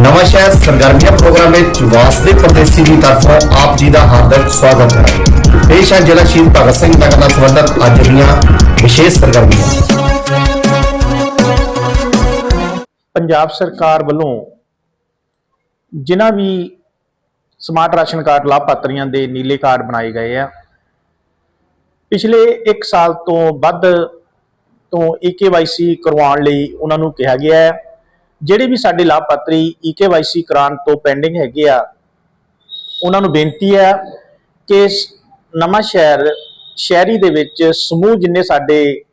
ਨਵਾਂ ਸ਼ਹਿਰ ਸਰਗਰਮੀਆਂ ਪ੍ਰੋਗਰਾਮ ਵਿੱਚ ਵਾਸਦੇ ਪ੍ਰਦੇਸ਼ੀ ਦੀ ਤਰਫੋਂ ਆਪ ਜੀ ਦਾ ਹਾਰਦਿਕ ਸਵਾਗਤ ਹੈ। ਪੇਸ਼ ਹੈ ਜ਼ਿਲ੍ਹਾ ਸ਼ਹੀਦ ਭਗਤ ਸਿੰਘ ਨਗਰ ਨਾਲ ਸੰਬੰਧਿਤ ਅੱਜ ਦੀਆਂ ਵਿਸ਼ੇਸ਼ ਸਰਗਰਮੀਆਂ। ਪੰਜਾਬ ਸਰਕਾਰ ਵੱਲੋਂ ਜਿਨ੍ਹਾਂ ਵੀ ਸਮਾਰਟ ਰਾਸ਼ਨ ਕਾਰਡ ਲਾਭਪਾਤਰੀਆਂ ਦੇ ਨੀਲੇ ਕਾਰਡ ਬਣਾਏ ਗਏ ਆ, ਪਿਛਲੇ 1 ਸਾਲ ਤੋਂ ਵੱਧ ਤੋਂ EKYC ਕਰਵਾਉਣ ਲਈ ਉਹਨਾਂ ਨੂੰ ਕਿਹਾ ਗਿਆ ਹੈ। ਜਿਹੜੇ ਵੀ ਸਾਡੇ ਲਾਭਪਾਤਰੀ EKYC ਕਰਾਉਣ ਤੋਂ ਪੈਂਡਿੰਗ ਹੈਗੇ ਆ, ਉਹਨਾਂ ਨੂੰ ਬੇਨਤੀ ਹੈ ਕਿ ਨਵਾਂ ਸ਼ਹਿਰ, ਸ਼ਹਿਰੀ ਦੇ ਵਿੱਚ ਸਮੂਹ ਜਿੰਨੇ ਸਾਡੇ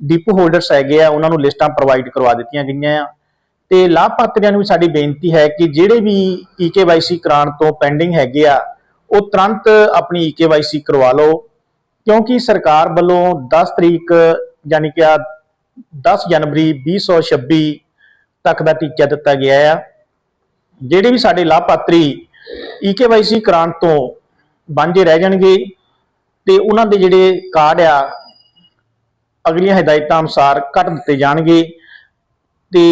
ਡਿਪੂ ਹੋਲਡਰਸ ਹੈਗੇ ਆ, ਉਹਨਾਂ ਨੂੰ ਲਿਸਟਾਂ ਪ੍ਰੋਵਾਈਡ ਕਰਵਾ ਦਿੱਤੀਆਂ ਗਈਆਂ ਆ। ਤੇ ਲਾਭਪਾਤਰੀਆਂ ਨੂੰ ਵੀ ਸਾਡੀ ਬੇਨਤੀ ਹੈ ਕਿ ਜਿਹੜੇ ਵੀ EKYC ਕਰਾਉਣ ਤੋਂ ਪੈਂਡਿੰਗ ਹੈਗੇ ਆ, ਉਹ ਤੁਰੰਤ ਆਪਣੀ EKYC ਕਰਵਾ ਲਓ। ਕਿਉਂਕਿ ਸਰਕਾਰ ਵੱਲੋਂ 10 ਤਰੀਕ, ਯਾਨੀ ਕਿ ਆ 10 ਜਨਵਰੀ 2026 ਤੱਕ ਦਾ ਟੀਚਾ ਦਿੱਤਾ ਗਿਆ ਆ। ਜਿਹੜੇ ਵੀ ਸਾਡੇ ਲਾਭਪਾਤਰੀ EKYC ਕਰਾਉਣ ਤੋਂ ਵਾਂਝੇ ਰਹਿ ਜਾਣਗੇ ਤੇ ਉਹਨਾਂ ਦੇ ਜਿਹੜੇ ਕਾਰਡ ਆ, ਅਗਲੀਆਂ ਹਦਾਇਤਾਂ ਅਨੁਸਾਰ ਕੱਟ ਦਿੱਤੇ ਜਾਣਗੇ। ਤੇ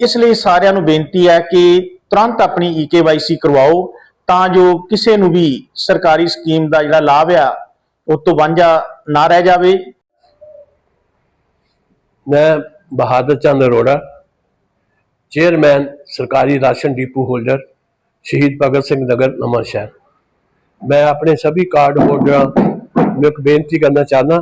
ਇਸ ਲਈ ਸਾਰਿਆਂ ਨੂੰ ਬੇਨਤੀ ਹੈ ਕਿ ਤੁਰੰਤ ਆਪਣੀ EKYC ਕਰਵਾਓ ਤਾਂ ਜੋ ਕਿਸੇ ਨੂੰ ਵੀ ਸਰਕਾਰੀ ਸਕੀਮ ਦਾ ਜਿਹੜਾ ਲਾਭ ਆ, ਉਹ ਤੋਂ ਵਾਂਝਾ ਨਾ ਰਹਿ ਜਾਵੇ। ਮੈਂ ਬਹਾਦਰ ਚੰਦ ਅਰੋੜਾ ਚੇਅਰਮੈਨ ਸਰਕਾਰੀ ration depot holder Shaheed Bhagat Singh ਨਗਰ ਨਵਾਂ ਸ਼ਹਿਰ। ਮੈਂ ਆਪਣੇ ਸਭੀ ਕਾਰਡ ਹੋਲਡਰਾਂ ਨੂੰ ਇੱਕ ਬੇਨਤੀ ਕਰਨਾ ਚਾਹਨਾ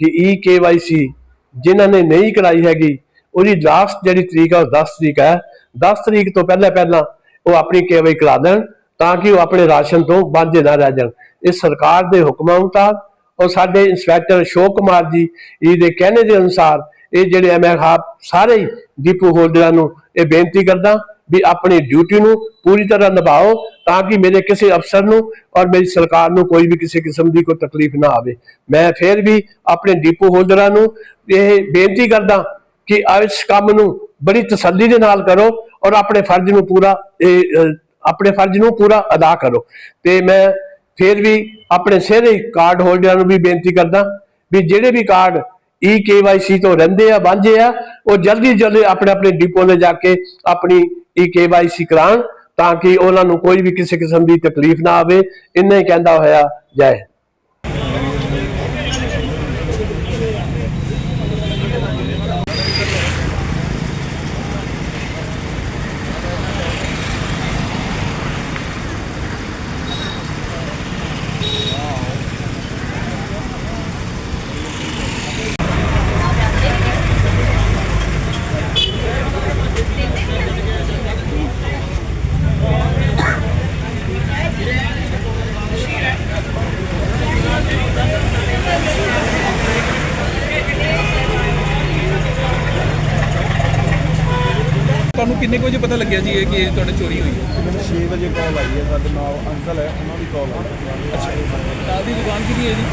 ਕਿ ਈ ਕੇਵਾਈਸੀ ਜਿਨ੍ਹਾਂ ਨੇ ਨਹੀਂ ਕਰਾਈ ਹੈਗੀ, ਉਹਦੀ ਲਾਸਟ ਜਿਹੜੀ ਤਰੀਕ ਹੈ ਉਹ 10 ਤਰੀਕ ਹੈ। 10 ਤਰੀਕ ਤੋਂ ਪਹਿਲਾਂ ਪਹਿਲਾਂ ਉਹ ਆਪਣੀ ਕੇਵਾਈ ਕਰਾ ਦੇਣ ਤਾਂ ਕਿ ਉਹ ਆਪਣੇ ਰਾਸ਼ਨ ਤੋਂ ਵਾਂਝੇ ਨਾ ਰਹਿ ਜਾਣ। ਇਹ ਸਰਕਾਰ ਦੇ ਹੁਕਮਾਂ ਮੁਤਾਬਕ ਔਰ ਸਾਡੇ ਇੰਸਪੈਕਟਰ ਅਸ਼ੋਕ ਕੁਮਾਰ ਜੀ ਇਹ ਦੇ ਕਹਿਣੇ ਦੇ ਅਨੁਸਾਰ ਇਹ ਜਿਹੜੇ ਮੈਂ ਆਪ ਸਾਰੇ ਹੀ ਹੋਲਡਰਾਂ ਨੂੰ ਇਹ ਬੇਨਤੀ ਕਰਦਾ ਵੀ ਆਪਣੀ ਡਿਊਟੀ ਨੂੰ ਪੂਰੀ ਤਰ੍ਹਾਂ ਨਿਭਾਓ ਤਾਂ ਕਿ ਮੇਰੇ ਕਿਸੇ ਅਫਸਰ ਨੂੰ ਔਰ ਮੇਰੀ ਸਰਕਾਰ ਨੂੰ ਕੋਈ ਵੀ ਕਿਸੇ ਕਿਸਮ ਦੀ ਕੋਈ ਤਕਲੀਫ ਨਾ ਆਵੇ। ਮੈਂ ਫਿਰ ਵੀ ਆਪਣੇ ਡਿਪੂ ਹੋਲਡਰਾਂ ਨੂੰ ਇਹ ਬੇਨਤੀ ਕਰਦਾ ਕਿ ਇਸ ਕੰਮ ਨੂੰ ਬੜੀ ਤਸੱਲੀ ਦੇ ਨਾਲ ਕਰੋ ਔਰ ਆਪਣੇ ਫਰਜ਼ ਨੂੰ ਪੂਰਾ, ਇਹ ਆਪਣੇ ਫਰਜ਼ ਨੂੰ ਪੂਰਾ ਅਦਾ ਕਰੋ। ਤੇ ਮੈਂ ਫਿਰ ਵੀ ਆਪਣੇ ਸਾਰੇ ਕਾਰਡ ਹੋਲਡਰਾਂ ਨੂੰ ਵੀ ਬੇਨਤੀ ਕਰਦਾ ਵੀ ਜਿਹੜੇ ਵੀ ਕਾਰਡ ਈ ਕੇਵਾਈਸੀ ਤੋਂ ਰਹਿੰਦੇ ਆ, ਵਾਂਝੇ ਆ, ਉਹ ਜਲਦੀ ਜਲਦੀ ਆਪਣੇ ਆਪਣੇ ਡਿਪੋ ਤੇ ਜਾ ਕੇ ਆਪਣੀ ਈ ਕੇਵਾਈਸੀ ਕਰਾਉਣ ਤਾਂ ਕਿ ਉਹਨਾਂ ਨੂੰ ਕੋਈ ਵੀ ਕਿਸੇ ਕਿਸਮ ਦੀ ਤਕਲੀਫ ਨਾ ਆਵੇ। ਇੰਨਾ ਹੀ ਕਹਿੰਦਾ ਹੋਇਆ, ਜੈ ਤੁਹਾਨੂੰ ਕਿੰਨੇ ਕੁ ਵਜੇ ਪਤਾ ਲੱਗਿਆ ਜੀ ਇਹ ਕਿ ਇਹ ਤੁਹਾਡੇ ਚੋਰੀ ਹੋਈ ਹੈ? ਮੈਨੂੰ 6 ਵਜੇ ਕਾਲ ਆਈ ਹੈ ਸਾਡੇ ਨਾਲ ਅੰਕਲ ਹੈ ਉਹਨਾਂ ਦੀ ਕਾਲ ਆਈ ਅੱਛਾ। ਨਾਲ ਦੀ ਦੁਕਾਨ ਕਿਹਦੀ ਹੈ ਜੀ?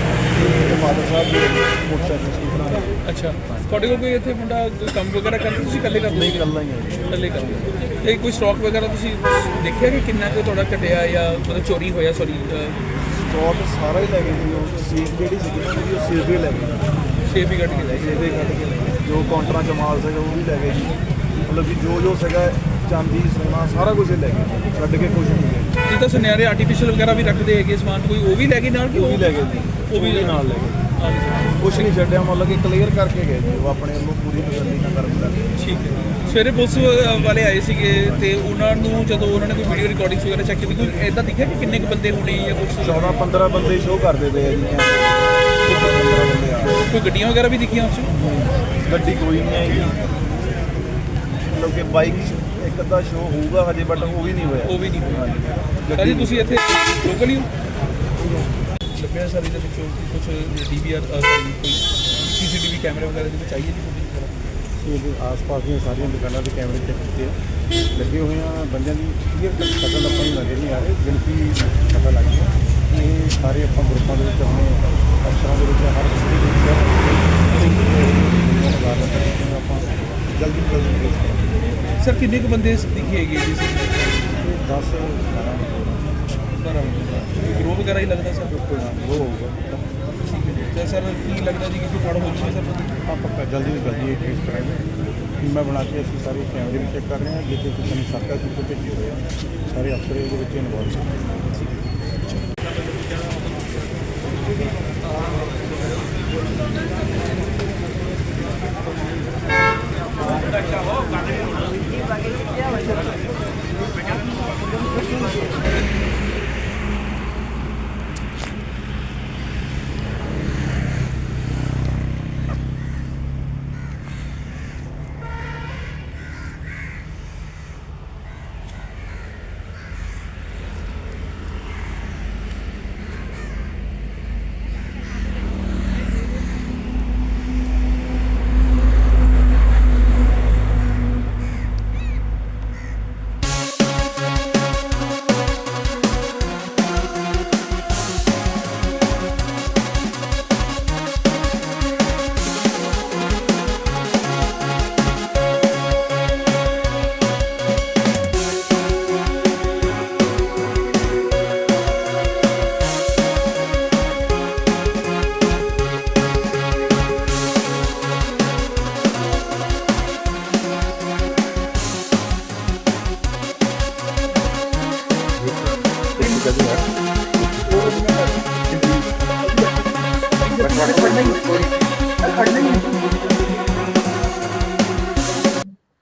ਤੇ ਫਾਦਰ ਸਾਹਿਬ ਦੇ ਮੋਟਰਸਾਈਕਲ ਸੀ ਅੱਛਾ। ਤੁਹਾਡੇ ਕੋਲ ਕੋਈ ਇੱਥੇ ਮੁੰਡਾ ਕੰਮ ਵਗੈਰਾ ਕਰਦਾ ਤੁਸੀਂ ਇਕੱਲੇ ਕਰਦੇ ਨਹੀਂ ਹੋ ਕੱਲਾ ਹੀ ਹੈ ਇਕੱਲੇ ਕਰਦੇ ਹੋ। ਤੇ ਕੋਈ ਸਟਾਕ ਵਗੈਰਾ ਤੁਸੀਂ ਦੇਖਿਆ ਕਿ ਕਿੰਨਾ ਕੁ ਤੁਹਾਡਾ ਘਟਿਆ ਜਾਂ ਮਤਲਬ ਚੋਰੀ ਹੋਇਆ ਸੌਰੀ ਸਟਾਕ ਸਾਰਾ ਹੀ ਲੈ ਗਏ ਜੀ ਉਹ ਸੀਟ ਜਿਹੜੀ ਸੀਗੀ ਨਾ ਜੀ ਉਹ ਸੀਟ ਵੀ ਲੈ ਗਏ। ਸ਼ੇਪ ਵੀ ਕੱਟ ਕੇ ਵੀ ਲੈ ਗਏ। ਜੋ ਕਾਊਂਟਰਾਂ 'ਚ ਮਾਲ ਸੀਗਾ ਉਹ ਵੀ ਲੈ ਗਏ ਜੀ। ਮਤਲਬ ਕਿ ਜੋ ਜੋ ਸੀਗਾ ਚਾਂਦੀ ਸੋਨਾ ਸਾਰਾ ਕੁਝ ਲੈ ਗਏ। ਛੱਡ ਕੇ ਕੁਝ ਨਹੀਂ ਗਏ। ਇਹ ਤਾਂ ਸੁਨਿਆਰੇ ਆਰਟੀਫੀਸ਼ੀਅਲ ਵਗੈਰਾ ਵੀ ਰੱਖਦੇ ਹੈਗੇ ਸਮਾਨ ਕੋਈ ਉਹ ਵੀ ਲੈ ਗਏ ਨਾਲ ਕਿ ਉਹ ਵੀ ਲੈ ਗਏ ਉਹ ਵੀ ਨਾਲ ਲੈ ਗਏ। ਕੁਝ ਨਹੀਂ ਛੱਡਿਆ ਮਤਲਬ ਕਿ ਕਲੀਅਰ ਕਰਕੇ ਗਏ ਜੀ। ਉਹ ਆਪਣੇ ਵੱਲੋਂ ਪੂਰੀ ਤਸੱਲੀ ਨਾਲ ਕਰਨ ਠੀਕ ਹੈ। ਸਵੇਰੇ ਪੁਲਿਸ ਵਾਲੇ ਆਏ ਸੀਗੇ ਤੇ ਉਹਨਾਂ ਨੂੰ ਜਦੋਂ ਉਹਨਾਂ ਨੇ ਕੋਈ ਵੀਡੀਓ ਰਿਕਾਰਡਿੰਗਸ ਵਗੈਰਾ ਚੈੱਕ ਕੀਤੀ ਕੋਈ ਐਦਾਂ ਦਿਖਿਆ ਕਿ ਕਿੰਨੇ ਕੁ ਬੰਦੇ ਹੋਣੇ ਜਾਂ ਕੁਝ 14 15 ਬੰਦੇ ਸ਼ੋਅ ਕਰਦੇ ਪਏ ਆ ਜੀ। ਕੈਮਰੇ 15 ਬੰਦੇ ਆ। ਕੋਈ ਗੱਡੀਆਂ ਵਗੈਰਾ ਵੀ ਦਿਖੀਆਂ ਉਸ ਗੱਡੀ ਕੋਈ ਨਹੀਂ ਆਈ। ਮਤਲਬ ਕਿ ਬਾਈਕ ਇੱਕ ਅੱਧਾ ਸ਼ੋਅ ਹੋਊਗਾ ਹਜੇ ਬਟ ਉਹ ਵੀ ਨਹੀਂ ਹੋਇਆ। ਉਹ ਵੀ ਨਹੀਂ ਹੋਇਆ। ਭਾਜੀ ਤੁਸੀਂ ਇੱਥੇ ਲੋਕਲ ਹੀ ਹੋ? ਲੱਭਿਆ ਸਰ ਇਹਦੇ ਵਿੱਚੋਂ ਕੁਝ ਡੀਵੀਆਰ ਕੋਈ ਸੀਸੀਟੀਵੀ ਕੈਮਰੇ ਵਗੈਰਾ ਦੇ ਵਿੱਚ ਆਈਏ ਜੀ ਕੋਈ ਇਹਦੇ ਆਸ-ਪਾਸ ਦੀਆਂ ਸਾਰੀਆਂ ਦੁਕਾਨਾਂ ਦੇ ਕੈਮਰੇ ਚੈੱਕ ਕੀਤੇ ਆ। ਲੱਗੇ ਹੋਏ ਆ ਬੰਦਿਆਂ ਦੀ ਕਲੀਅਰ ਪਤਾ ਆਪਾਂ ਨੂੰ ਨਜ਼ਰ ਨਹੀਂ ਆ ਰਹੇ ਗਿਣਤੀ ਪਤਾ ਲੱਗ ਗਈ ਇਹ ਸਾਰੇ ਆਪਾਂ ਗਰੁੱਪਾਂ ਦੇ ਵਿੱਚ ਆਪਣੇ ਅਫਸਰਾਂ ਦੇ ਵਿੱਚ ਹਰ ਕਿਸੇ ਦੇ ਵਿੱਚ ਆਪਾਂ ਜਲਦੀ ਤੋਂ ਜਲਦੀ ਕੇਸ ਕਰਾਂਗੇ ਸਰ ਕਿੰਨੇ ਕੁ ਬੰਦੇ ਦਿਖੇ ਹੈਗੇ ਜੀ ਸਰ? ਇਹ 10 12 ਗਰੋਹ ਵਗੈਰਾ ਹੀ ਲੱਗਦਾ ਸਰ? ਉਹ ਹੋਊਗਾ। ਤੇ ਸਰ ਕੀ ਲੱਗਦਾ ਜੀ ਕਿ ਕੋਈ ਫੜ ਹੋ ਜੂਗਾ ਸਰ? ਹਾਂ ਪੱਕਾ ਜਲਦੀ ਤੋਂ ਜਲਦੀ ਇਹ ਟ੍ਰੇਸ ਕਰਾਂਗੇ ਟੀਮਾਂ ਬਣਾ ਕੇ ਅਸੀਂ ਸਾਰੇ ਕੈਮਰੇ ਵੀ ਚੈੱਕ ਕਰ ਰਹੇ ਹਾਂ ਜਿੱਥੇ ਕਿਸੇ ਨੇ ਸ਼ੱਕ ਹੈ ਕਿ ਭੇਜੇ ਹੋਏ ਆ। ਸਾਰੇ ਅਫਸਰ ਇਹਦੇ ਵਿੱਚ ਇਨਵੋਲਵ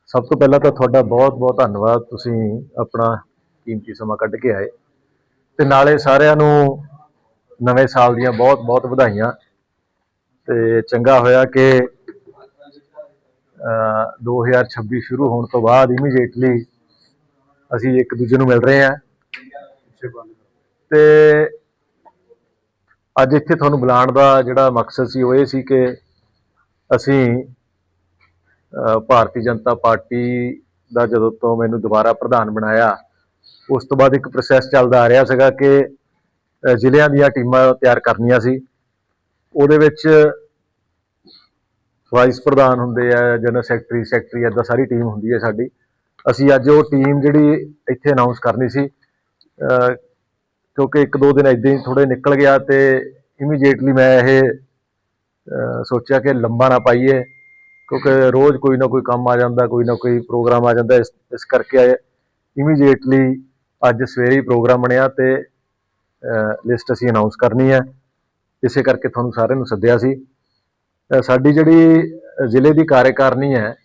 ਸਭ ਤੋਂ ਪਹਿਲਾਂ ਤਾਂ ਤੁਹਾਡਾ ਬਹੁਤ-ਬਹੁਤ ਧੰਨਵਾਦ। ਤੁਸੀਂ ਆਪਣਾ ਕੀਮਤੀ ਸਮਾਂ ਕੱਢ ਕੇ ਆਏ। ਤੇ ਨਾਲੇ ਸਾਰਿਆਂ ਨੂੰ ਨਵੇਂ ਸਾਲ ਦੀਆਂ ਬਹੁਤ-ਬਹੁਤ ਵਧਾਈਆਂ। ਤੇ ਚੰਗਾ ਹੋਇਆ ਕਿ ਅ 2026 ਸ਼ੁਰੂ ਹੋਣ ਤੋਂ ਬਾਅਦ ਇਮੀਡੀਏਟਲੀ ਅਸੀਂ ਇੱਕ ਦੂਜੇ ਨੂੰ ਮਿਲ ਰਹੇ ਹਾਂ। ਤੇ ਅੱਜ ਇੱਥੇ ਤੁਹਾਨੂੰ ਬੁਲਾਉਣ ਦਾ ਜਿਹੜਾ ਮਕਸਦ ਸੀ, ਉਹ ਇਹ ਸੀ ਕਿ ਅਸੀਂ ਭਾਰਤੀ ਜਨਤਾ ਪਾਰਟੀ ਦਾ ਜਦੋਂ ਤੋਂ ਮੈਨੂੰ ਦੁਬਾਰਾ ਪ੍ਰਧਾਨ ਬਣਾਇਆ, ਉਸ ਤੋਂ ਬਾਅਦ ਇੱਕ ਪ੍ਰੋਸੈਸ ਚੱਲਦਾ ਆ ਰਿਹਾ ਸੀਗਾ ਕਿ ਜ਼ਿਲ੍ਹਿਆਂ ਦੀਆਂ ਟੀਮਾਂ ਤਿਆਰ ਕਰਨੀਆਂ ਸੀ। ਉਹਦੇ ਵਿੱਚ ਵਾਈਸ ਪ੍ਰਧਾਨ ਹੁੰਦੇ ਆ ਜਨਰਲ ਸੈਕਟਰੀ ਸੈਕਟਰੀ ਏਦਾਂ ਸਾਰੀ ਟੀਮ ਹੁੰਦੀ ਹੈ ਸਾਡੀ। ਅਸੀਂ ਅੱਜ ਉਹ ਟੀਮ ਜਿਹੜੀ ਇੱਥੇ ਅਨਾਉਂਸ ਕਰਨੀ ਸੀ ਕਿਉਂਕਿ ਇੱਕ ਦੋ ਦਿਨ ਇਦਾਂ ਹੀ ਥੋੜੇ ਨਿਕਲ ਗਿਆ ਤੇ ਇਮੀਡੀਏਟਲੀ ਮੈਂ ਇਹ ਸੋਚਿਆ ਕਿ ਲੰਬਾ ਨਾ ਪਾਈਏ, ਕਿਉਂਕਿ ਰੋਜ਼ ਕੋਈ ਨਾ ਕੋਈ ਕੰਮ ਆ ਜਾਂਦਾ, ਕੋਈ ਨਾ ਕੋਈ ਪ੍ਰੋਗਰਾਮ ਆ ਜਾਂਦਾ, ਇਸ ਇਸ ਕਰਕੇ ਇਮੀਡੀਏਟਲੀ ਅੱਜ ਸਵੇਰੇ ਹੀ ਪ੍ਰੋਗਰਾਮ ਬਣਿਆ ਤੇ ਲਿਸਟ ਅਸੀਂ ਅਨਾਉਂਸ ਕਰਨੀ ਹੈ। ਇਸੇ ਕਰਕੇ ਤੁਹਾਨੂੰ ਸਾਰਿਆਂ ਨੂੰ ਸੱਦਿਆ ਸੀ। ਸਾਡੀ ਜਿਹੜੀ ਜ਼ਿਲ੍ਹੇ ਦੀ ਕਾਰਜਕਾਰਨੀ ਹੈ,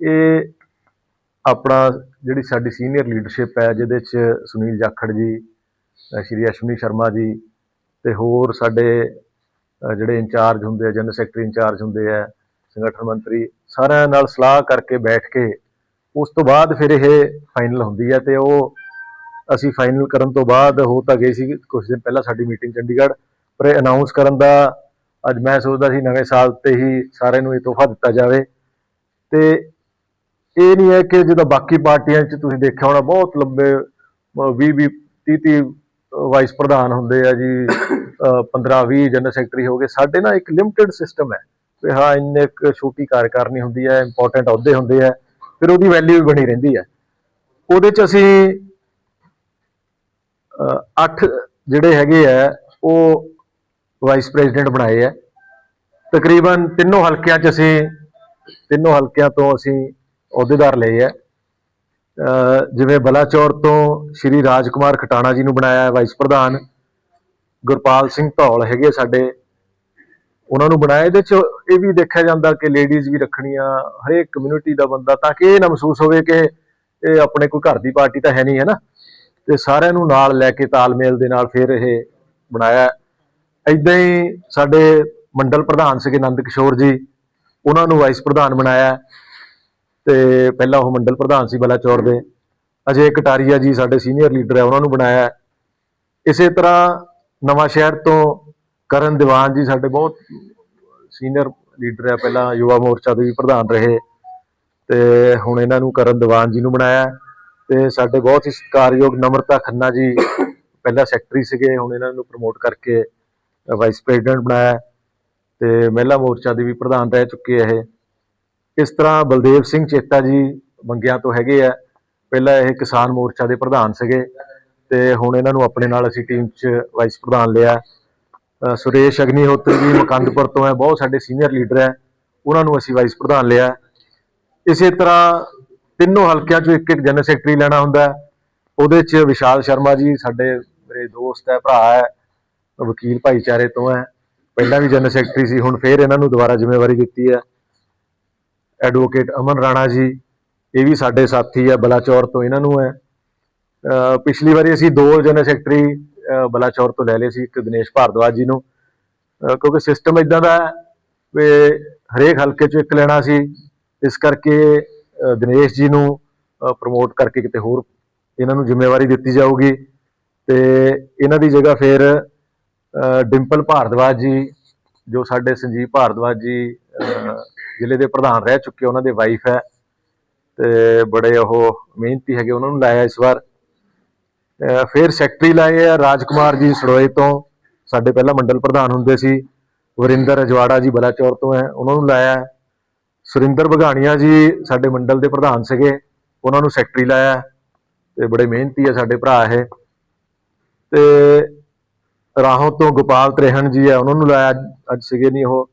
ਇਹ ਆਪਣਾ ਜਿਹੜੀ ਸਾਡੀ ਸੀਨੀਅਰ ਲੀਡਰਸ਼ਿਪ ਹੈ, ਜਿਹਦੇ ਚ ਸੁਨੀਲ ਜਾਖੜ ਜੀ ਸ਼੍ਰੀ ਅਸ਼ਵਨੀ ਸ਼ਰਮਾ ਜੀ ਤੇ ਹੋਰ ਸਾਡੇ ਜਿਹੜੇ ਇੰਚਾਰਜ ਹੁੰਦੇ ਆ, ਜਨਰਲ ਸੈਕਟਰੀ ਇੰਚਾਰਜ ਹੁੰਦੇ ਆ, ਸੰਗਠਨ ਮੰਤਰੀ, ਸਾਰਿਆਂ ਨਾਲ ਸਲਾਹ ਕਰਕੇ ਬੈਠ ਕੇ ਉਸ ਤੋਂ ਬਾਅਦ ਫਿਰ ਇਹ ਫਾਈਨਲ ਹੁੰਦੀ ਹੈ ਤੇ ਉਹ ਅਸੀਂ ਫਾਈਨਲ ਕਰਨ ਤੋਂ ਬਾਅਦ ਹੋ ਤਾਂ ਗਏ ਸੀ ਕੁਝ ਦਿਨ ਪਹਿਲਾਂ ਸਾਡੀ ਮੀਟਿੰਗ ਚੰਡੀਗੜ੍ਹ, ਪਰ ਇਹ ਅਨਾਉਂਸ ਕਰਨ ਦਾ ਅੱਜ ਮੈਂ ਸੋਚਦਾ ਸੀ ਨਵੇਂ ਸਾਲ ਤੇ ਹੀ ਸਾਰਿਆਂ ਨੂੰ ਇਹ ਤੋਹਫਾ ਦਿੱਤਾ ਜਾਵੇ। ਤੇ ਇਹ ਨਹੀਂ ਹੈ ਕਿ ਜਦੋਂ ਬਾਕੀ ਪਾਰਟੀਆਂ 'ਚ ਤੁਸੀਂ ਦੇਖਿਆ ਹੋਣਾ, ਬਹੁਤ ਲੰਬੇ 20 20 30 30 ਵਾਈਸ ਪ੍ਰਧਾਨ ਹੁੰਦੇ ਆ ਜੀ 15 20 ਜਨਰਲ ਸੈਕਟਰੀ ਹੋ ਗਏ ਸਾਡੇ ਨਾਲ ਇੱਕ ਲਿਮਟਿਡ ਸਿਸਟਮ ਹੈ ਵੀ ਹਾਂ ਇੰਨੇ ਕੁ ਛੋਟੀ ਕਾਰਜਕਾਰਨੀ ਹੁੰਦੀ ਹੈ ਇੰਪੋਰਟੈਂਟ ਅਹੁਦੇ ਹੁੰਦੇ ਆ ਫਿਰ ਉਹਦੀ ਵੈਲਿਊ ਵੀ ਬਣੀ ਰਹਿੰਦੀ ਹੈ। ਉਹਦੇ 'ਚ ਅਸੀਂ ਅਹ, ਅੱਠ ਜਿਹੜੇ ਹੈਗੇ ਆ ਉਹ ਵਾਈਸ ਪ੍ਰੈਜ਼ੀਡੈਂਟ ਬਣਾਏ ਆ। ਤਕਰੀਬਨ ਤਿੰਨੋਂ ਹਲਕਿਆਂ 'ਚ ਅਸੀਂ ਤਿੰਨੋਂ ਹਲਕਿਆਂ ਤੋਂ ਅਸੀਂ ਅਹੁਦੇਦਾਰ ਲਏ ਆ। ਜਿਵੇਂ ਬਲਾਚੌਰ ਤੋਂ ਸ਼੍ਰੀ ਰਾਜਕੁਮਾਰ ਖਟਾਣਾ ਜੀ ਨੂੰ ਬਣਾਇਆ ਹੈ ਵਾਈਸ ਪ੍ਰਧਾਨ, ਗੁਰਪਾਲ ਸਿੰਘ ਧੌਲ ਹੈਗੇ ਸਾਡੇ, ਉਹਨਾਂ ਨੂੰ ਬਣਾਇਆ। ਇਹਦੇ 'ਚ ਇਹ ਵੀ ਦੇਖਿਆ ਜਾਂਦਾ ਕਿ ਲੇਡੀਜ਼ ਵੀ ਰੱਖਣੀਆਂ, ਹਰੇਕ ਕਮਿਊਨਿਟੀ ਦਾ ਬੰਦਾ, ਤਾਂ ਕਿ ਇਹ ਨਾ ਮਹਿਸੂਸ ਹੋਵੇ ਕਿ ਇਹ ਆਪਣੇ ਕੋਈ ਘਰ ਦੀ ਪਾਰਟੀ ਤਾਂ ਹੈ ਨਹੀਂ, ਹੈ ਨਾ? ਤੇ ਸਾਰਿਆਂ ਨੂੰ ਨਾਲ ਲੈ ਕੇ ਤਾਲਮੇਲ ਦੇ ਨਾਲ ਫਿਰ ਇਹ ਬਣਾਇਆ। ਇਦਾਂ ਹੀ ਸਾਡੇ ਮੰਡਲ ਪ੍ਰਧਾਨ ਸੀਗੇ ਨੰਦ ਕਿਸ਼ੋਰ ਜੀ, ਉਹਨਾਂ ਨੂੰ ਵਾਈਸ ਪ੍ਰਧਾਨ ਬਣਾਇਆ। ਤੇ ਪਹਿਲਾਂ ਉਹ ਮੰਡਲ ਪ੍ਰਧਾਨ ਸੀ ਬਲਾਚੌਰ ਦੇ। ਅਜੇ ਕਟਾਰੀਆ ਜੀ ਸਾਡੇ ਸੀਨੀਅਰ ਲੀਡਰ ਹੈ, ਉਹਨਾਂ ਨੂੰ ਬਣਾਇਆ ਇਸੇ ਤਰ੍ਹਾਂ ਨਵਾਂ ਸ਼ਹਿਰ ਤੋਂ ਕਰਨ ਦੀਵਾਨ ਜੀ ਸਾਡੇ ਬਹੁਤ ਸੀਨੀਅਰ ਲੀਡਰ ਹੈ, ਪਹਿਲਾਂ ਯੁਵਾ ਮੋਰਚਾ ਦੇ ਵੀ ਪ੍ਰਧਾਨ ਰਹੇ। ਤੇ ਹੁਣ ਇਹਨਾਂ ਨੂੰ ਕਰਨ ਦੀਵਾਨ ਜੀ ਨੂੰ ਬਣਾਇਆ ਤੇ ਸਾਡੇ ਬਹੁਤ ਹੀ ਸਤਿਕਾਰਯੋਗ ਨਮਰਤਾ ਖੰਨਾ ਜੀ, ਪਹਿਲਾਂ ਸੈਕਟਰੀ ਸੀਗੇ, ਹੁਣ ਇਹਨਾਂ ਨੂੰ ਪ੍ਰਮੋਟ ਕਰਕੇ ਵਾਈਸ ਪ੍ਰੈਜ਼ੀਡੈਂਟ ਬਣਾਇਆ ਤੇ ਮਹਿਲਾ ਮੋਰਚਾ ਦੇ ਵੀ ਪ੍ਰਧਾਨ ਰਹਿ ਚੁੱਕੇ ਇਹ। ਇਸ ਤਰ੍ਹਾਂ ਬਲਦੇਵ ਸਿੰਘ ਚੇਤਾ ਜੀ ਮੰਗਿਆਂ ਤੋਂ ਹੈਗੇ ਆ। ਪਹਿਲਾਂ ਇਹ ਕਿਸਾਨ ਮੋਰਚਾ ਦੇ ਪ੍ਰਧਾਨ ਸੀਗੇ ਤੇ ਹੁਣ ਇਹਨਾਂ ਨੂੰ ਆਪਣੇ ਨਾਲ ਅਸੀਂ ਟੀਮ 'ਚ ਵਾਈਸ ਪ੍ਰਧਾਨ ਲਿਆ। ਸੁਰੇਸ਼ ਅਗਨੀਹੋਤਰੀ ਜੀ ਮਕੰਦਪੁਰ ਤੋਂ ਹੈ, ਬਹੁਤ ਸਾਡੇ ਸੀਨੀਅਰ ਲੀਡਰ ਹੈ। ਉਹਨਾਂ ਨੂੰ ਅਸੀਂ ਵਾਈਸ ਪ੍ਰਧਾਨ ਲਿਆ। ਇਸੇ ਤਰ੍ਹਾਂ ਤਿੰਨੋਂ ਹਲਕਿਆਂ ਚੋਂ ਇੱਕ ਇੱਕ ਜਨਰਲ ਸੈਕਟਰੀ ਲੈਣਾ ਹੁੰਦਾ। ਉਹਦੇ 'ਚ ਵਿਸ਼ਾਲ ਸ਼ਰਮਾ ਜੀ ਸਾਡੇ ਮੇਰੇ ਦੋਸਤ ਹੈ, ਭਰਾ ਹੈ, ਵਕੀਲ ਭਾਈਚਾਰੇ ਤੋਂ ਹੈ। ਪਹਿਲਾਂ ਵੀ ਜਨਰਲ ਸੈਕਟਰੀ ਸੀ, ਹੁਣ ਫੇਰ ਇਹਨਾਂ ਨੂੰ ਦੁਬਾਰਾ ਜ਼ਿੰਮੇਵਾਰੀ ਦਿੱਤੀ ਹੈ। ਐਡਵੋਕੇਟ ਅਮਨ ਰਾਣਾ ਜੀ, ਇਹ ਵੀ ਸਾਡੇ ਸਾਥੀ ਹੈ ਬਲਾਚੌਰ ਤੋਂ ਇਹਨਾਂ ਨੂੰ ਹੈ। ਪਿਛਲੀ ਵਾਰੀ ਅਸੀਂ ਦੋ ਜਨਰਲ ਸੈਕਟਰੀ ਬਲਾਚੌਰ ਤੋਂ ਲੈ ਲਏ ਸੀ, ਇੱਕ ਦਿਨੇਸ਼ ਭਾਰਦਵਾਜ ਜੀ ਨੂੰ। ਕਿਉਂਕਿ ਸਿਸਟਮ ਇਦਾਂ ਦਾ ਹੈ ਵੀ ਹਰੇਕ ਹਲਕੇ ਚੋਂ ਇੱਕ ਲੈਣਾ ਸੀ, ਇਸ ਕਰਕੇ ਦਿਨੇਸ਼ ਜੀ ਨੂੰ ਪ੍ਰਮੋਟ ਕਰਕੇ ਕਿਤੇ ਹੋਰ ਇਹਨਾਂ ਨੂੰ ਜ਼ਿੰਮੇਵਾਰੀ ਦਿੱਤੀ ਜਾਊਗੀ। ਤੇ ਇਹਨਾਂ ਦੀ ਜਗ੍ਹਾ ਫਿਰ ਡਿੰਪਲ ਭਾਰਦਵਾਜ ਜੀ ਜੋ ਸਾਡੇ ਸੰਜੀਵ ਭਾਰਦਵਾਜ ਜੀ ਜ਼ਿਲ੍ਹੇ ਦੇ ਪ੍ਰਧਾਨ ਰਹਿ ਚੁੱਕੇ ਉਹਨਾਂ ਦੇ ਵਾਈਫ ਹੈ ਤੇ ਬੜੇ ਉਹ ਮਿਹਨਤੀ ਹੈਗੇ, ਉਹਨਾਂ ਨੂੰ ਲਾਇਆ ਇਸ ਵਾਰ। ਫਿਰ ਸੈਕਟਰੀ ਲਾਏ ਆ ਰਾਜਕੁਮਾਰ ਜੀ ਸੜੋਏ ਤੋਂ। ਸਾਡੇ ਪਹਿਲਾਂ ਮੰਡਲ ਪ੍ਰਧਾਨ ਹੁੰਦੇ ਸੀ, ਵਰਿੰਦਰ ਅਜਵਾੜਾ ਜੀ ਬਲਾਚੌਰ ਤੋਂ ਹੈ, ਉਹਨਾਂ ਨੂੰ ਲਾਇਆ। ਸੁਰਿੰਦਰ ਬਗਾਣੀਆ ਜੀ ਸਾਡੇ ਮੰਡਲ ਦੇ ਪ੍ਰਧਾਨ ਸੀਗੇ, ਉਹਨਾਂ ਨੂੰ ਸੈਕਟਰੀ ਲਾਇਆ। ਹੈ ਤੇ ਬੜੇ ਮਿਹਨਤੀ ਆ ਸਾਡੇ ਭਰਾ ਇਹ। ਤੇ ਰਾਹੋਂ ਤੋਂ ਗੋਪਾਲ ਤ੍ਰਿਹਣ ਜੀ ਹੈ, ਉਹਨਾਂ ਨੂੰ ਲਾਇਆ ਅੱਜ ਸੀਗੇ ਨਹੀਂ ਉਹ।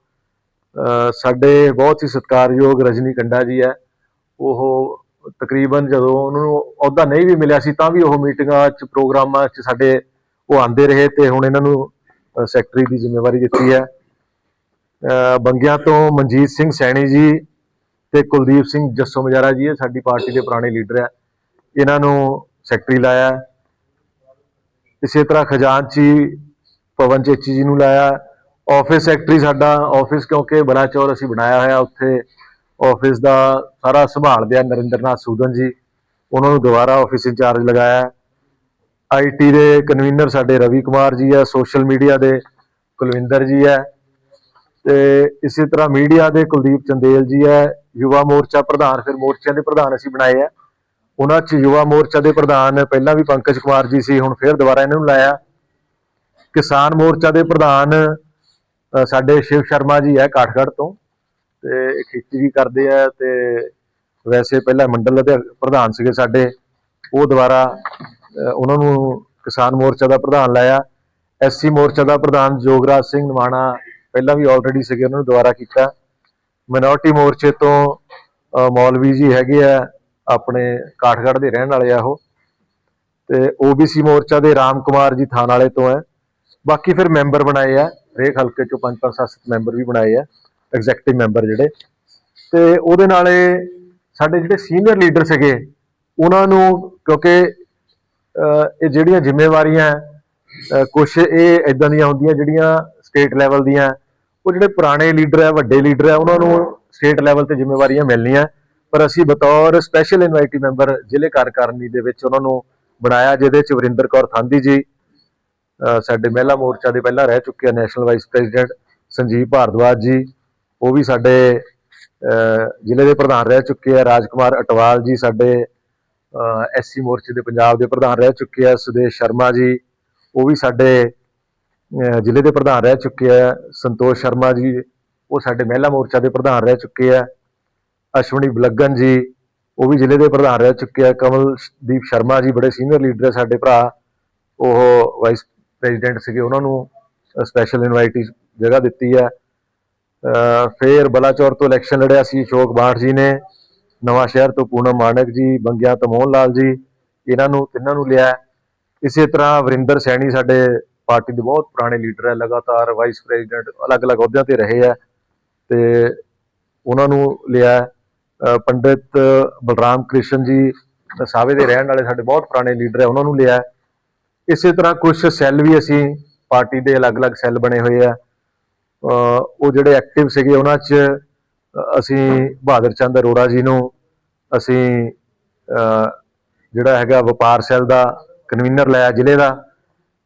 ਸਾਡੇ ਬਹੁਤ ਹੀ ਸਤਿਕਾਰਯੋਗ ਰਜਨੀ ਕੰਡਾ ਜੀ ਹੈ। ਉਹ ਤਕਰੀਬਨ ਜਦੋਂ ਉਹਨਾਂ ਨੂੰ ਅਹੁਦਾ ਨਹੀਂ ਵੀ ਮਿਲਿਆ ਸੀ, ਤਾਂ ਵੀ ਉਹ ਮੀਟਿੰਗਾਂ 'ਚ, ਪ੍ਰੋਗਰਾਮਾਂ 'ਚ ਸਾਡੇ ਉਹ ਆਂਦੇ ਰਹੇ ਤੇ ਹੁਣ ਇਹਨਾਂ ਨੂੰ ਸੈਕਟਰੀ ਦੀ ਜ਼ਿੰਮੇਵਾਰੀ ਦਿੱਤੀ ਹੈ। ਬੰਗਿਆਂ ਤੋਂ ਮਨਜੀਤ ਸਿੰਘ ਸੈਣੀ ਜੀ ਤੇ ਕੁਲਦੀਪ ਸਿੰਘ ਜੱਸੋ ਮਜਾਰਾ ਜੀ, ਇਹ ਸਾਡੀ ਪਾਰਟੀ ਦੇ ਪੁਰਾਣੇ ਲੀਡਰ ਹੈ। ਇਹਨਾਂ ਨੂੰ ਸੈਕਟਰੀ ਲਾਇਆ। ਇਸੇ ਤਰ੍ਹਾਂ ਖਜ਼ਾਨਚੀ ਪਵਨ ਚੇਚੀ ਜੀ ਨੂੰ ਲਾਇਆ। ਆਫਿਸ ਸੈਕਟਰੀ ਸਾਡਾ ਆਫਿਸ ਕਿਉਂਕਿ ਬਲਾਚੌਰ ਅਸੀਂ ਬਣਾਇਆ ਹੋਇਆ ਉੱਥੇ। ਆਫਿਸ ਦਾ ਸਾਰਾ ਸੰਭਾਲਦੇ ਆ ਨਰਿੰਦਰਨਾਥ ਸੂਦਨ ਜੀ। ਉਹਨਾਂ ਨੂੰ ਦੁਬਾਰਾ ਆਫਿਸ ਇੰਚਾਰਜ ਲਗਾਇਆ। ਆਈਟੀ ਦੇ ਕਨਵੀਨਰ ਸਾਡੇ ਰਵੀ ਕੁਮਾਰ ਜੀ ਆ ਸੋਸ਼ਲ ਮੀਡੀਆ ਦੇ ਕੁਲਵਿੰਦਰ ਜੀ ਹੈ ਤੇ ਇਸੇ ਤਰ੍ਹਾਂ ਮੀਡੀਆ ਦੇ ਕੁਲਦੀਪ ਚੰਦੇਲ ਜੀ ਹੈ ਯੁਵਾ ਮੋਰਚਾ ਪ੍ਰਧਾਨ, ਫਿਰ ਮੋਰਚਿਆਂ ਦੇ ਪ੍ਰਧਾਨ ਅਸੀਂ ਬਣਾਏ ਆ। ਉਹਨਾਂ 'ਚ ਯੁਵਾ ਮੋਰਚਾ ਦੇ ਪ੍ਰਧਾਨ ਪਹਿਲਾਂ ਵੀ ਪੰਕਜ ਕੁਮਾਰ ਜੀ ਸੀ, ਹੁਣ ਫਿਰ ਦੁਬਾਰਾ ਇਹਨਾਂ ਨੂੰ ਲਾਇਆ। ਕਿਸਾਨ ਮੋਰਚਾ ਦੇ ਪ੍ਰਧਾਨ ਸਾਡੇ ਸ਼ਿਵ ਸ਼ਰਮਾ ਜੀ ਹੈ ਕਾਠਗੜ੍ਹ ਤੋਂ ਤੇ ਖੇਤੀ ਵੀ ਕਰਦੇ ਆ ਤੇ ਵੈਸੇ ਪਹਿਲਾਂ ਮੰਡਲ ਦੇ ਪ੍ਰਧਾਨ ਸੀਗੇ ਸਾਡੇ, ਉਹ ਦੁਆਰਾ ਉਹਨਾਂ ਨੂੰ ਕਿਸਾਨ ਮੋਰਚਾ ਦਾ ਪ੍ਰਧਾਨ ਲਾਇਆ। ਐਸਸੀ ਮੋਰਚਾ ਦਾ ਪ੍ਰਧਾਨ ਜੋਗਰਾਜ ਸਿੰਘ ਨਵਾਣਾ ਪਹਿਲਾਂ ਵੀ ਆਲਰੇਡੀ ਸੀਗੇ, ਉਹਨਾਂ ਨੂੰ ਦੁਬਾਰਾ ਕੀਤਾ। ਮਿਨੋਰਟੀ ਮੋਰਚੇ ਤੋਂ ਮੌਲਵੀ ਜੀ ਹੈਗੇ ਆ, ਆਪਣੇ ਕਾਠਗੜ੍ਹ ਦੇ ਰਹਿਣ ਵਾਲੇ ਆ ਉਹ। ਤੇ ਓਬੀਸੀ ਮੋਰਚਾ ਦੇ ਰਾਮ ਕੁਮਾਰ ਜੀ ਥਾਣ ਵਾਲੇ ਤੋਂ ਹੈ। ਬਾਕੀ ਫਿਰ ਮੈਂਬਰ ਬਣਾਏ ਆ, ਹਰੇਕ ਹਲਕੇ ਚੋਂ ਪੰਜ ਪੰਜ ਸੱਤ ਸੱਤ ਮੈਂਬਰ ਵੀ ਬਣਾਏ ਆ ਐਗਜ਼ੈਕਟਿਵ ਮੈਂਬਰ ਜਿਹੜੇ। ਤੇ ਉਹਦੇ ਨਾਲੇ ਸਾਡੇ ਜਿਹੜੇ ਸੀਨੀਅਰ ਲੀਡਰ ਸੀਗੇ, ਉਹਨਾਂ ਨੂੰ ਕਿਉਂਕਿ ਇਹ ਜਿਹੜੀਆਂ ਜ਼ਿੰਮੇਵਾਰੀਆਂ ਕੁਝ ਇਹ ਇਦਾਂ ਦੀਆਂ ਹੁੰਦੀਆਂ ਜਿਹੜੀਆਂ ਸਟੇਟ ਲੈਵਲ ਦੀਆਂ, ਉਹ ਜਿਹੜੇ ਪੁਰਾਣੇ ਲੀਡਰ ਹੈ ਵੱਡੇ ਲੀਡਰ ਹੈ ਉਹਨਾਂ ਨੂੰ ਸਟੇਟ ਲੈਵਲ ਤੇ ਜ਼ਿੰਮੇਵਾਰੀਆਂ ਮਿਲਣੀਆਂ। ਪਰ ਅਸੀਂ ਬਤੌਰ ਸਪੈਸ਼ਲ ਇਨਵਾਈਟੀ ਮੈਂਬਰ ਜ਼ਿਲ੍ਹੇ ਕਾਰਜਕਾਰਨੀ ਦੇ ਵਿੱਚ ਉਹਨਾਂ ਨੂੰ ਬਣਾਇਆ, ਜਿਹਦੇ ਚ ਵਰਿੰਦਰ ਕੌਰ ਥਾਂਦੀ ਜੀ ਸਾਡੇ ਮਹਿਲਾ ਮੋਰਚਾ ਦੇ ਪਹਿਲਾਂ ਰਹਿ ਚੁੱਕੇ ਆ national vice president Sanjeev Bhardwaj ji, ਉਹ ਵੀ ਸਾਡੇ ਜ਼ਿਲ੍ਹੇ ਦੇ ਪ੍ਰਧਾਨ ਰਹਿ ਚੁੱਕੇ ਆ। ਰਾਜਕੁਮਾਰ ਅਟਵਾਲ ਜੀ ਸਾਡੇ ਐਸਸੀ ਮੋਰਚੇ ਦੇ ਪੰਜਾਬ ਦੇ ਪ੍ਰਧਾਨ ਰਹਿ ਚੁੱਕੇ ਆ। ਸੁਦੇਸ਼ ਸ਼ਰਮਾ ਜੀ, ਉਹ ਵੀ ਸਾਡੇ ਜ਼ਿਲ੍ਹੇ ਦੇ ਪ੍ਰਧਾਨ ਰਹਿ ਚੁੱਕੇ ਆ। ਸੰਤੋਸ਼ ਸ਼ਰਮਾ ਜੀ, ਉਹ ਸਾਡੇ ਮਹਿਲਾ ਮੋਰਚਾ ਦੇ ਪ੍ਰਧਾਨ ਰਹਿ ਚੁੱਕੇ ਆ। ਅਸ਼ਵਨੀ ਬਲੱਗਨ ਜੀ, ਉਹ ਵੀ ਜ਼ਿਲ੍ਹੇ ਦੇ ਪ੍ਰਧਾਨ ਰਹਿ ਚੁੱਕੇ ਆ। ਕਮਲਦੀਪ ਸ਼ਰਮਾ ਜੀ ਬੜੇ ਸੀਨੀਅਰ ਲੀਡਰ ਆ ਸਾਡੇ ਭਰਾ। ਉਹ ਵਾਈਸ ਪ੍ਰੈਜ਼ੀਡੈਂਟ ਸੀਗੇ, ਉਹਨਾਂ ਨੂੰ ਸਪੈਸ਼ਲ ਇਨਵਾਈਟੀ ਜਗ੍ਹਾ ਦਿੱਤੀ ਹੈ। ਅਹ, ਫਿਰ ਬਲਾਚੌਰ ਤੋਂ ਇਲੈਕਸ਼ਨ ਲੜਿਆ ਸੀ ਅਸ਼ੋਕ ਬਾਠ ਜੀ ਨੇ। ਨਵਾਂ ਸ਼ਹਿਰ ਤੋਂ ਪੂਨਮ ਮਾਨਕ ਜੀ, ਬੰਗਿਆ ਤੋਂ ਮੋਹਨ ਲਾਲ ਜੀ, ਇਹਨਾਂ ਨੂੰ, ਤਿੰਨਾਂ ਨੂੰ ਲਿਆ ਇਸੇ ਤਰ੍ਹਾਂ ਵਰਿੰਦਰ ਸੈਣੀ ਸਾਡੇ ਪਾਰਟੀ ਦੇ ਬਹੁਤ ਪੁਰਾਣੇ ਲੀਡਰ ਹੈ, ਲਗਾਤਾਰ ਵਾਈਸ ਪ੍ਰੈਜ਼ੀਡੈਂਟ ਅਲੱਗ-ਅਲੱਗ ਅਹੁਦਿਆਂ ਤੇ ਰਹੇ ਆ ਤੇ ਉਹਨਾਂ ਨੂੰ ਲਿਆ ਪੰਡਿਤ ਬਲਰਾਮ ਕ੍ਰਿਸ਼ਨ ਜੀ ਸਾਵੇ ਦੇ ਰਹਿਣ ਵਾਲੇ ਸਾਡੇ ਬਹੁਤ ਪੁਰਾਣੇ ਲੀਡਰ ਹੈ, ਉਹਨਾਂ ਨੂੰ ਲਿਆ ਇਸੇ ਤਰ੍ਹਾਂ ਕੁਝ ਸੈੱਲ ਵੀ ਅਸੀਂ ਪਾਰਟੀ ਦੇ ਅਲੱਗ-ਅਲੱਗ ਸੈੱਲ ਬਣੇ ਹੋਏ ਆ। ਉਹ ਜਿਹੜੇ ਐਕਟਿਵ ਸੀਗੇ, ਉਹਨਾਂ 'ਚ ਅਸੀਂ ਬਹਾਦਰ ਚੰਦ ਅਰੋੜਾ ਜੀ ਨੂੰ ਅਸੀਂ ਜਿਹੜਾ ਹੈਗਾ ਵਪਾਰ ਸੈੱਲ ਦਾ ਕਨਵੀਨਰ ਲਾਇਆ ਜ਼ਿਲ੍ਹੇ ਦਾ।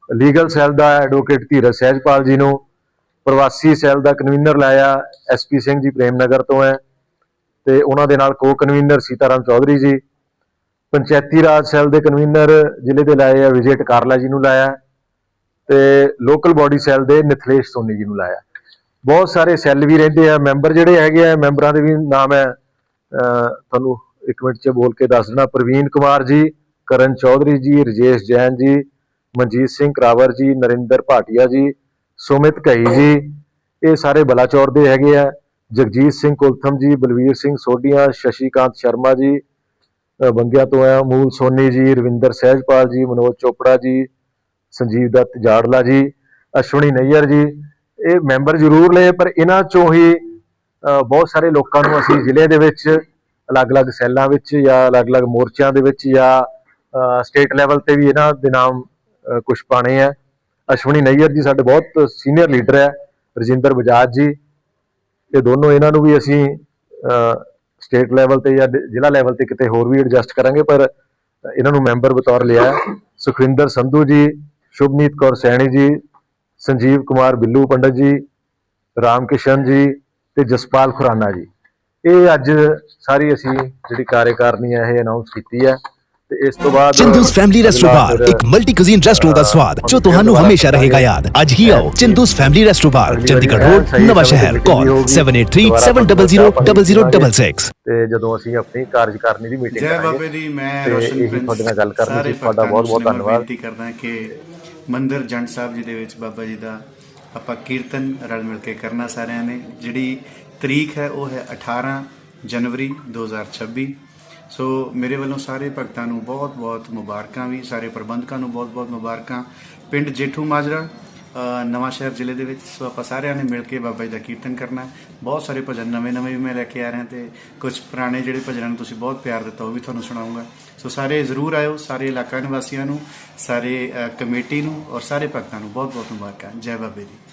ਲੀਗਲ ਸੈੱਲ ਦਾ ਐਡਵੋਕੇਟ ਧੀਰਜ ਸਹਿਜਪਾਲ ਜੀ ਨੂੰ, ਪ੍ਰਵਾਸੀ ਸੈੱਲ ਦਾ ਕਨਵੀਨਰ ਲਾਇਆ ਐਸਪੀ ਸਿੰਘ ਜੀ ਪ੍ਰੇਮਨਗਰ ਤੋਂ ਹੈ। ਤੇ ਉਹਨਾਂ ਦੇ ਨਾਲ ਕੋ ਕਨਵੀਨਰ ਸੀਤਾਰਾਮ ਚੌਧਰੀ ਜੀ। ਪੰਚਾਇਤੀ ਰਾਜ ਸੈੱਲ ਦੇ ਕਨਵੀਨਰ ਜ਼ਿਲ੍ਹੇ ਦੇ ਲਾਏ ਆ ਵਿਜੇ ਟਕਾਰਲਾ ਜੀ ਨੂੰ ਲਾਇਆ ਤੇ ਲੋਕਲ ਬਾਡੀ ਸੈੱਲ ਦੇ ਨਿਥਲੇਸ਼ ਸੋਨੀ ਜੀ ਨੂੰ ਲਾਇਆ। ਬਹੁਤ ਸਾਰੇ ਸੈੱਲ ਵੀ ਰਹਿੰਦੇ ਆ, ਮੈਂਬਰ ਜਿਹੜੇ ਹੈਗੇ ਆ, ਮੈਂਬਰਾਂ ਦੇ ਵੀ ਨਾਮ ਹੈ। ਤੁਹਾਨੂੰ ਇੱਕ ਮਿੰਟ ਚ ਬੋਲ ਕੇ ਦੱਸ ਦੇਣਾ ਪ੍ਰਵੀਨ ਕੁਮਾਰ ਜੀ, ਕਰਨ ਚੌਧਰੀ ਜੀ, ਰਜੇਸ਼ ਜੈਨ ਜੀ, ਮਨਜੀਤ ਸਿੰਘ ਕਰਾਵਰ ਜੀ, ਨਰਿੰਦਰ ਭਾਟੀਆ ਜੀ, ਸੁਮਿਤ ਕਹੀ ਜੀ, ਇਹ ਸਾਰੇ ਬਲਾਚੌਰ ਦੇ ਹੈਗੇ ਆ। ਜਗਜੀਤ ਸਿੰਘ ਕੁਲਥਮ ਜੀ, ਬਲਵੀਰ ਸਿੰਘ ਸੋਢੀਆਂ, ਸ਼ਸ਼ੀਕਾਂਤ ਸ਼ਰਮਾ ਜੀ ਬੰਗਿਆ ਤੋਂ ਆ ਮੂਲ ਸੋਨੀ ਜੀ, ਰਵਿੰਦਰ ਸਹਿਜਪਾਲ ਜੀ, ਮਨੋਜ ਚੋਪੜਾ ਜੀ, ਸੰਜੀਵ ਦੱਤ ਜਾੜਲਾ ਜੀ, ਅਸ਼ਵਨੀ ਨਈਅਰ ਜੀ। ਇਹ ਮੈਂਬਰ ਜ਼ਰੂਰ ਨੇ, ਪਰ ਇਹਨਾਂ ਚੋਂ ਹੀ ਬਹੁਤ ਸਾਰੇ ਲੋਕਾਂ ਨੂੰ ਅਸੀਂ ਜ਼ਿਲ੍ਹੇ ਦੇ ਵਿੱਚ, ਅਲੱਗ-ਅਲੱਗ ਸੈੱਲਾਂ ਵਿੱਚ ਜਾਂ ਅਲੱਗ-ਅਲੱਗ ਮੋਰਚਿਆਂ ਦੇ ਵਿੱਚ ਜਾਂ ਸਟੇਟ ਲੈਵਲ ਤੇ ਵੀ ਇਹਨਾਂ ਦੇ ਨਾਮ ਕੁਝ ਪਾਣੇ ਆ। ਅਸ਼ਵਨੀ ਨਈਅਰ ਜੀ ਸਾਡੇ ਬਹੁਤ ਸੀਨੀਅਰ ਲੀਡਰ ਹੈ, ਰਜਿੰਦਰ ਬਜਾਜ ਜੀ। ਇਹ ਦੋਨੋਂ ਇਹਨਾਂ ਨੂੰ ਵੀ ਅਸੀਂ ਸਟੇਟ ਲੈਵਲ ਤੇ ਜਾਂ ਜ਼ਿਲ੍ਹਾ ਲੈਵਲ ਤੇ ਕਿਤੇ ਹੋਰ ਵੀ ਐਡਜਸਟ ਕਰਾਂਗੇ, ਪਰ ਇਹਨਾਂ ਨੂੰ ਮੈਂਬਰ ਬਤੌਰ ਲਿਆ ਸੁਖਵਿੰਦਰ ਸੰਧੂ ਜੀ, ਸ਼ੁਭਨੀਤ ਕੌਰ ਸੈਣੀ ਜੀ, ਸੰਜੀਵ ਕੁਮਾਰ ਬਿੱਲੂ ਪੰਡਤ ਜੀ ਰਾਮ ਕਿਸ਼ਨ ਜੀ ਤੇ ਜਸਪਾਲ ਖੁਰਾਨਾ ਜੀ। ਇਹ ਅੱਜ ਸਾਰੀ ਅਸੀਂ ਜਿਹੜੀ ਕਾਰਜਕਾਰਨੀ ਹੈ, ਇਹ ਅਨਾਉਂਸ ਕੀਤੀ ਹੈ। ਤੇ ਇਸ ਤੋਂ ਬਾਅਦ ਚਿੰਦੂਸ ਫੈਮਿਲੀ ਅਗਲਾ ਰੈਸਟੋ ਬਾਰ ਫਿਰ, ਇੱਕ ਮਲਟੀ ਕੁਜ਼ੀਨ ਰੈਸਟੋਰੈਂਟ ਦਾ ਸਵਾਦ ਜੋ ਤੁਹਾਨੂੰ ਹਮੇਸ਼ਾ ਰਹੇਗਾ। ਯਾਦ। ਅੱਜ ਹੀ ਆਓ ਚਿੰਦੂਸ ਫੈਮਿਲੀ ਰੈਸਟੋ ਬਾਰ ਅਗਲੀ ਚੰਡੀਗੜ੍ਹ ਰੋਡ ਨਵਾਂ ਸ਼ਹਿਰ ਕਾਲ ਹੋਊਗੀ। 7837000066 ਤੇ ਜਦੋਂ ਅਸੀਂ ਆਪਣੀ ਕਾਰਜਕਾਰਨੀ ਦੀ ਮੀਟਿੰਗ ਜੈ ਕਰਾਂਗੇ ਬਾਬੇ ਦੀ ਮੈਂ ਰੋਸ਼ਨ ਪ੍ਰਿੰਸ ਤੁਹਾਡੇ ਨਾਲ ਗੱਲ ਕਰਨੀ ਸੀ। ਤੁਹਾਡਾ ਬਹੁਤ ਬਹੁਤ ਧੰਨਵਾਦ। ਬੇਨਤੀ ਕਰਦਾ ਕਿ ਮੰਦਿਰ ਜੰਡ ਸਾਹਿਬ ਜੀ ਦੇ ਵਿੱਚ ਬਾਬਾ ਜੀ ਦਾ ਆਪਾਂ ਕੀਰਤਨ ਰਲ ਮਿਲ ਕੇ ਕਰਨਾ ਸਾਰਿਆਂ ਨੇ। ਜਿਹੜੀ ਤਰੀਕ ਹੈ ਉਹ ਹੈ 18 ਜਨਵਰੀ 2026 ਸੋ ਮੇਰੇ ਵੱਲੋਂ ਸਾਰੇ ਭਗਤਾਂ ਨੂੰ ਬਹੁਤ-ਬਹੁਤ ਮੁਬਾਰਕਾਂ ਵੀ ਸਾਰੇ ਪ੍ਰਬੰਧਕਾਂ ਨੂੰ ਬਹੁਤ-ਬਹੁਤ ਮੁਬਾਰਕਾਂ। ਪਿੰਡ ਜੇਠੂ ਮਾਜਰਾ ਅ, ਨਵਾਂ ਸ਼ਹਿਰ ਜ਼ਿਲ੍ਹੇ ਦੇ ਵਿੱਚ ਸੋ ਆਪਾਂ ਸਾਰਿਆਂ ਨੇ ਮਿਲ ਕੇ ਬਾਬਾ ਜੀ ਦਾ ਕੀਰਤਨ ਕਰਨਾ। ਬਹੁਤ ਸਾਰੇ ਭਜਨ ਨਵੇਂ-ਨਵੇਂ ਵੀ ਮੈਂ ਲੈ ਕੇ ਆ ਰਿਹਾ ਤੇ ਕੁਝ ਪੁਰਾਣੇ ਜਿਹੜੇ ਭਜਨਾਂ ਨੂੰ ਤੁਸੀਂ ਬਹੁਤ ਪਿਆਰ ਦਿੱਤਾ ਉਹ ਵੀ ਤੁਹਾਨੂੰ ਸੁਣਾਉਂਗਾ। ਸੋ ਸਾਰੇ ਜ਼ਰੂਰ ਆਇਓ ਸਾਰੇ ਇਲਾਕਾ ਨਿਵਾਸੀਆਂ ਨੂੰ ਸਾਰੇ ਕਮੇਟੀ ਨੂੰ ਔਰ ਸਾਰੇ ਭਗਤਾਂ ਨੂੰ ਬਹੁਤ-ਬਹੁਤ ਮੁਬਾਰਕਾਂ। ਜੈ ਬਾਬੇ ਦੀ।